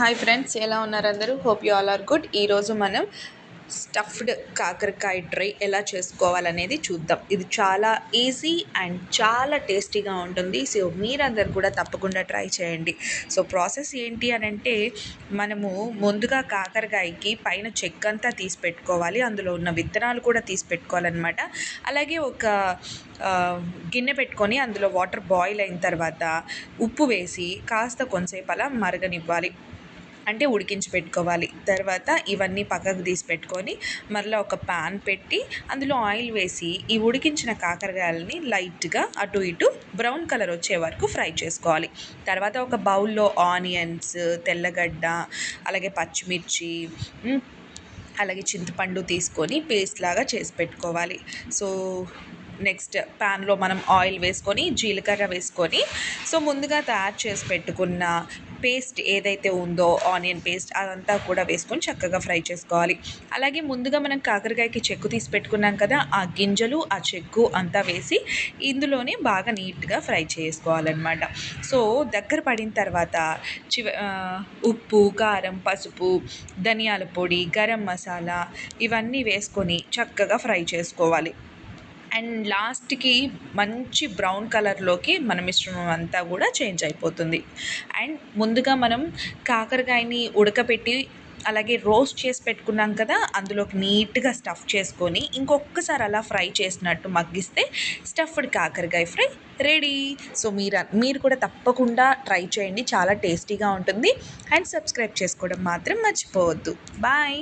Hi friends ఎలా ఉన్నారు అందరూ? Hope you all are good ఈరోజు మనం స్టఫ్డ్ కాకరకాయ డ్రై ఎలా చేసుకోవాలనేది చూద్దాం. ఇది చాలా ఈజీ అండ్ చాలా టేస్టీగా ఉంటుంది. సో మీరందరు కూడా తప్పకుండా ట్రై చేయండి. సో ప్రాసెస్ ఏంటి అని అంటే మనము ముందుగా కాకరకాయకి పైన చెక్క అంతా తీసి పెట్టుకోవాలి. అందులో ఉన్న విత్తనాలు కూడా తీసి పెట్టుకోవాలన్నమాట. అలాగే ఒక గిన్నె పెట్టుకొని అందులో వాటర్ బాయిల్ అయిన తర్వాత ఉప్పు వేసి కాస్త కొంతసేపు అలా మరగనివ్వాలి. అంటే ఉడికించి పెట్టుకోవాలి. తర్వాత ఇవన్నీ పక్కకు తీసి పెట్టుకొని మరలా ఒక పాన్ పెట్టి అందులో ఆయిల్ వేసి ఈ ఉడికించిన కాకరకాయలని లైట్గా అటు ఇటు బ్రౌన్ కలర్ వచ్చే వరకు ఫ్రై చేసుకోవాలి. తర్వాత ఒక బౌల్లో ఆనియన్స్ తెల్లగడ్డ అలాగే పచ్చిమిర్చి అలాగే చింతపండు తీసుకొని పేస్ట్ లాగా చేసి పెట్టుకోవాలి. సో నెక్స్ట్ ప్యాన్లో మనం ఆయిల్ వేసుకొని జీలకర్ర వేసుకొని సో ముందుగా తయారు చేసి పెట్టుకున్న పేస్ట్ ఏదైతే ఉందో ఆనియన్ పేస్ట్ అదంతా కూడా వేసుకొని చక్కగా ఫ్రై చేసుకోవాలి. అలాగే ముందుగా మనం కాకరకాయకి చెక్కు తీసి పెట్టుకున్నాం కదా ఆ గింజలు ఆ చెక్కు అంతా వేసి ఇందులోనే బాగా నీట్గా ఫ్రై చేసుకోవాలన్నమాట. సో దగ్గర పడిన తర్వాత చివ ఉప్పు కారం పసుపు ధనియాల పొడి గరం మసాలా ఇవన్నీ వేసుకొని చక్కగా ఫ్రై చేసుకోవాలి. అండ్ లాస్ట్కి మంచి బ్రౌన్ కలర్లోకి మన మిశ్రమం అంతా కూడా చేంజ్ అయిపోతుంది. అండ్ ముందుగా మనం కాకరకాయని ఉడకపెట్టి అలాగే రోస్ట్ చేసి పెట్టుకున్నాం కదా అందులోకి నీట్గా స్టఫ్ చేసుకొని ఇంకొకసారి అలా ఫ్రై చేసినట్టు మగ్గిస్తే స్టఫ్డ్ కాకరకాయ ఫ్రై రెడీ. సో మీరు మీరు కూడా తప్పకుండా ట్రై చేయండి. చాలా టేస్టీగా ఉంటుంది. అండ్ సబ్స్క్రైబ్ చేసుకోవడం మాత్రం మర్చిపోవద్దు. బాయ్!